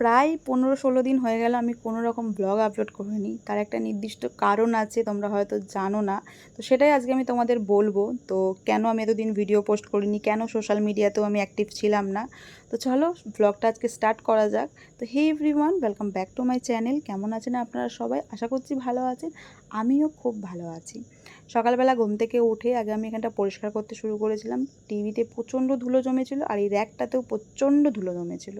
প্রায় পনেরো ষোলো দিন হয়ে গেল আমি কোনো রকম ব্লগ আপলোড করিনি। তার একটা নির্দিষ্ট কারণ আছে, তোমরা হয়তো জানো না। তো সেটাই আজকে আমি তোমাদের বলব, তো কেন আমি এতদিন ভিডিও পোস্ট করিনি? কেন সোশ্যাল মিডিয়াতেও আমি অ্যাক্টিভ ছিলাম না? তো চলো ব্লগটা আজকে স্টার্ট করা যাক। তো hey everyone welcome back to my channel কেমন আছেন আপনারা সবাই? আশা করছি ভালো আছেন। আমিও খুব ভালো আছি। সকালবেলা ঘুম থেকে উঠে আগে আমি এখানটা পরিষ্কার করতে শুরু করেছিলাম। টিভিতে প্রচণ্ড ধুলো জমেছিল আর এই র্যাকটাতেও প্রচণ্ড ধুলো জমেছিল।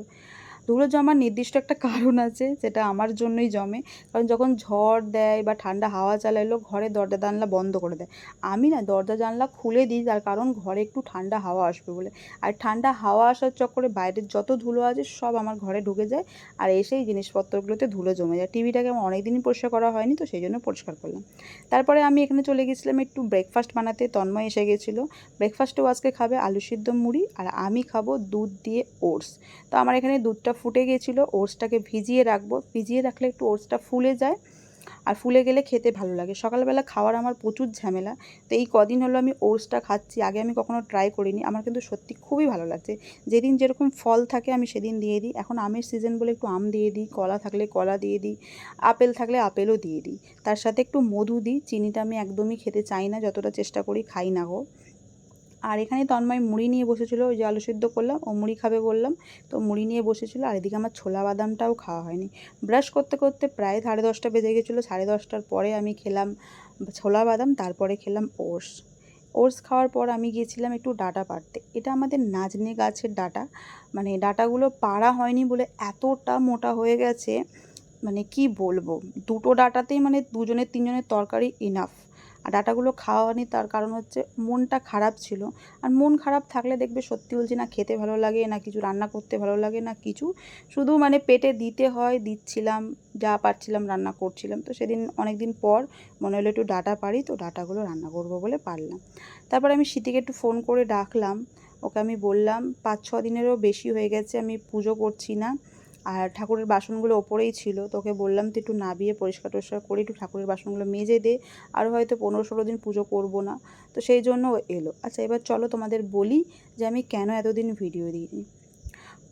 ধুলো জমার নির্দিষ্ট একটা কারণ আছে, যেটা আমার জন্যই জমে। কারণ যখন ঝড় দেয় বা ঠান্ডা হাওয়া চালাইলো ঘরে দরজা জানলা বন্ধ করে দেয়। আমি না দরজা জানলা খুলে দিই, তার কারণ ঘরে একটু ঠান্ডা হাওয়া আসবে বলে। আর ঠান্ডা হাওয়া আসার চক্করে বাইরের যত ধুলো আছে, সব আমার ঘরে ঢুকে যায়। আর এসেই জিনিসপত্রগুলোতে ধুলো জমে যায়। টিভিটাকে আমার অনেকদিনই পরিষ্কার করা হয়নি, তো সেই জন্য পরিষ্কার করলাম। তারপরে আমি এখানে চলে গেছিলাম একটু ব্রেকফাস্ট বানাতে। তন্ময় এসে গেছিল। ব্রেকফাস্টেও আজকে খাবে আলু সিদ্ধ মুড়ি, আর আমি খাব দুধ দিয়ে ওটস তো আমার এখানে দুধটা ফুটে গেছিল, ওটসটাকে ভিজিয়ে রাখব। ভিজিয়ে রাখলে একটু ওটসটা ফুলে যায় আর ফুলে গেলে খেতে ভালো লাগে। সকালবেলা খাওয়ার আমার প্রচুর ঝামেলা, তো এই কদিন হলো আমি ওটসটা খাচ্ছি। আগে আমি কখনো ট্রাই করিনি। আমার কিন্তু সত্যি খুবই ভালো লাগছে। যেদিন যেরকম ফল থাকে আমি সেদিন দিয়ে দিই। এখন আমের সিজন বলে একটু আম দিয়ে দিই, কলা থাকলে কলা দিয়ে দিই, আপেল থাকলে আপেলও দিয়ে দিই। তার সাথে একটু মধু দিই। চিনিটা আমি একদমই খেতে চাই না, যতটা চেষ্টা করি খাই না গো। আর এখানে তন্ময় মুড়ি নিয়ে বসেছিল, ওই যে আলু সিদ্ধ করলাম, ও মুড়ি খাবে বললাম, তো মুড়ি নিয়ে বসেছিল, আর এদিকে আমার ছোলা বাদামটাও খাওয়া হয়নি। ব্রাশ করতে করতে প্রায় সাড়ে দশটা বেজে গেছিল, সাড়ে দশটার পরে আমি খেলাম ছোলা বাদাম, তারপরে খেলাম ওটস। ওটস খাওয়ার পর আমি গিয়েছিলাম একটু ডাটা পাড়তে। এটা আমাদের নাজনে গাছের ডাটা মানে ডাটাগুলো পাড়া হয়নি বলে এতটা মোটা হয়ে গেছে মানে কি বলব, দুটো ডাটাতেই মানে দুজনের তিনজনের তরকারি ইনাফ আর ডাটাগুলো খাওয়া হয়নি তার কারণ হচ্ছে মনটা খারাপ ছিল। আর মন খারাপ থাকলে দেখবে সত্যি বলছি না খেতে ভালো লাগে, না কিছু রান্না করতে ভালো লাগে, না কিছু। শুধু মানে পেটে দিতে হয়, দিচ্ছিলাম, যা পারছিলাম রান্না করছিলাম। তো সেদিন অনেক দিন পর মনে হলো একটু ডাটা পারি, তো ডাটাগুলো রান্না করব বলে পারলাম। তারপর আমি স্মৃতিকে একটু ফোন করে ডাকলাম। ওকে আমি বললাম পাঁচ ছ দিনেরও বেশি হয়ে গেছে, আমি পুজো করছি না। আর ঠাকুরের বাসনগুলো ওপরেই ছিল তোকে বললাম তো একটু নাবিয়ে পরিষ্কার টরিষ্কার করে একটু ঠাকুরের বাসনগুলো মেজে দে, আর হয়তো পনেরো ষোলো দিন পুজো করব না। তো সেই জন্য এলো। আচ্ছা এবার চলো তোমাদের বলি যে আমি কেন এতদিন ভিডিও দিইনি।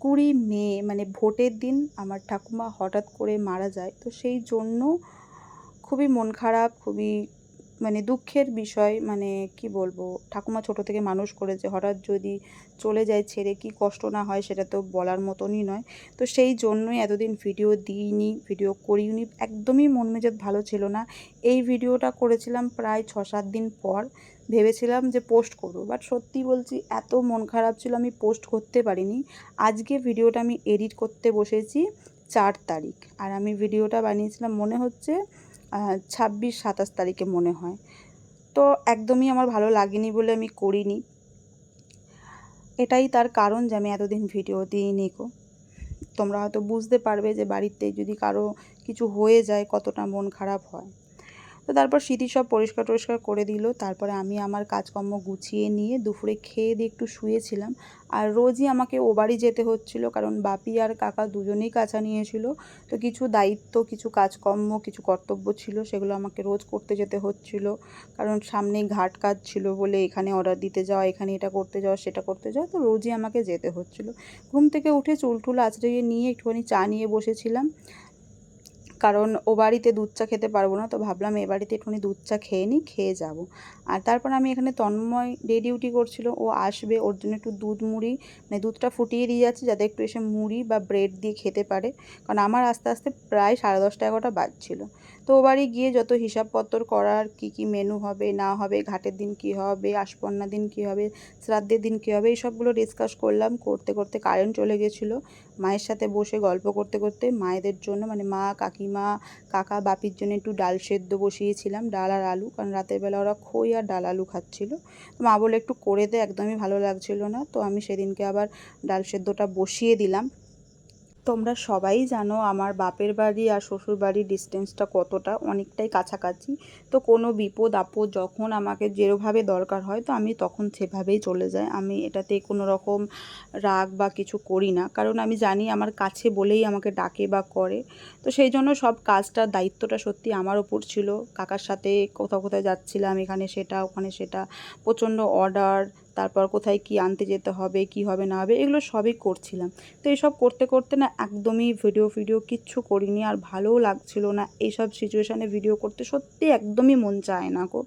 কুড়ি মে মানে ভোটের দিন আমার ঠাকুমা হঠাৎ করে মারা যায়, তো সেই জন্য খুবই মন খারাপ, খুবই মানে দুঃখের বিষয় মানে কি বলব, ঠাকুমা ছোট থেকে মানুষ করেছে, হঠাৎ যদি চলে যায় ছেড়ে কি কষ্ট না হয় সেটা তো বলার মতনই নয়। তো সেই জন্যই এতদিন ভিডিও দিইনি, ভিডিও করিনি একদমই মন মেজাজ ভালো ছিল না। এই ভিডিওটা করেছিলাম প্রায় ছ সাত দিন পর, ভেবেছিলাম যে পোস্ট করব, বাট সত্যি বলছি এত মন খারাপ ছিল, আমি পোস্ট করতে পারিনি। আজকে ভিডিওটা আমি এডিট করতে বসেছি চার তারিখ, আর আমি ভিডিওটা বানিয়েছিলাম, মনে হচ্ছে ছাব্বিশ, সাতাশ তারিখে মনে হয়। তো একদমই আমার ভালো লাগেনি বলে আমি করিনি। এটাই তার কারণ যে আমি এতদিন ভিডিও দিয়ে নিকো তোমরা হয়তো বুঝতে পারবে যে বাড়িতে যদি কারও কিছু হয়ে যায়, কতটা মন খারাপ হয়। তো তারপর স্মৃতি সব পরিষ্কার টরিষ্কার করে দিল। তারপরে আমি আমার কাজকর্ম গুছিয়ে নিয়ে দুপুরে খেয়ে দিয়ে একটু শুয়েছিলাম। আর রোজই আমাকে ও বাড়ি যেতে হচ্ছিল, কারণ বাপি আর কাকা দুজনেই কাছা নিয়েছিল। তো কিছু দায়িত্ব, কিছু কাজকর্ম, কিছু কর্তব্য ছিল, সেগুলো আমাকে রোজ করতে যেতে হচ্ছিল। কারণ সামনেই ঘাট কাজ ছিল বলে এখানে অর্ডার দিতে যাওয়া, এখানে এটা করতে যাওয়া, সেটা করতে যাওয়া, তো রোজই আমাকে যেতে হচ্ছিল। ঘুম থেকে উঠে চুল টুল আঁচড়িয়ে নিয়ে একটুখানি চা নিয়ে বসেছিলাম। কারণ ও বাড়িতে দুধ চা খেতে পারব না, তো ভাবলাম এ বাড়িতে একটুখানি দুধ চা খেয়ে নিই, খেয়ে যাব। আর তারপর আমি এখানে তন্ময় ডে ডিউটি করছিল, ও আসবে, ওর জন্য একটু দুধ মুড়ি মানে দুধটা ফুটিয়ে দিয়ে যাচ্ছে, যাতে একটু এসে মুড়ি বা ব্রেড দিয়ে খেতে পারে। কারণ আমার আস্তে আস্তে প্রায় সাড়ে দশটা এগারোটা বাজছিল। তো বাড়ি গিয়ে যত হিসাবপত্র করার কি কি মেনু হবে, না হবে, ঘাটের দিন কি হবে, আশপন্না দিন কি হবে, শ্রাদ্ধের দিন কী হবে এই সবগুলো ডিসকাস করলাম। করতে করতে কারেন্ট চলে গেছিল। মায়ের সাথে বসে গল্প করতে করতে মায়েদের জন্য মানে মা, কাকিমা, কাকা, বাপির জন্য একটু ডাল সেদ্ধ বসিয়েছিলাম, ডাল আর আলু। কারণ রাতের বেলা ওরা খই আর ডাল আলু খাচ্ছিল। তো মা বলে একটু করে দে, একদমই ভালো লাগছিল না। তো আমি সেদিনকে আবার ডাল সেদ্ধটা বসিয়ে দিলাম। তোমরা সবাই জানো আমার বাপের বাড়ি আর শ্বশুর বাড়ির ডিস্টেন্সটা কতটা, অনেকটাই কাছাকাছি। তো কোনো বিপদ আপদ যখন আমাকে যেভাবে দরকার হয়, তো আমি তখন সেভাবেই চলে যাই। আমি এটাতে কোনো রকম রাগ বা কিছু করি না। কারণ আমি জানি আমার কাছে বলেই আমাকে ডাকে বা করে। তো সেই জন্য সব কাজটার দায়িত্বটা সত্যি আমার ওপর ছিল। কাকার সাথে কোথাও কোথাও যাচ্ছিলাম, এখানে সেটা, ওখানে সেটা। প্রচণ্ড অর্ডার তারপর কোথায় কি আনতে যেতে হবে, কি হবে, না হবে, এগুলো সবই করছিলাম। তো এইসব করতে করতে না একদমই ভিডিও ফিডিও কিচ্ছু করিনি, আর ভালোও লাগছিল না। এইসব সিচুয়েশানে ভিডিও করতে সত্যি একদমই মন চায় না গো।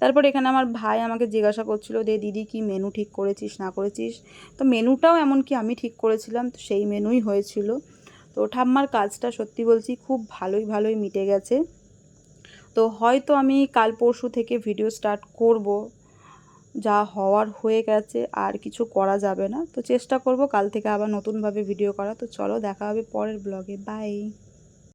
তারপর এখানে আমার ভাই আমাকে জিজ্ঞাসা করছিল দে দিদি, কি মেনু ঠিক করেছিস, না করেছিস? তো মেনুটাও এমনকি আমি ঠিক করেছিলাম, তো সেই মেনুই হয়েছিল। তো ঠাম্মার কাজটা সত্যি বলছি, খুব ভালোই ভালোই মিটে গেছে। তো হয়তো আমি কাল পরশু থেকে ভিডিও স্টার্ট করব। যা হওয়ার হয়ে গেছে, আর কিছু করা যাবে না। তো চেষ্টা করব কাল থেকে আবার নতুনভাবে ভিডিও করা। তো চলো দেখা হবে পরের ব্লগে বাই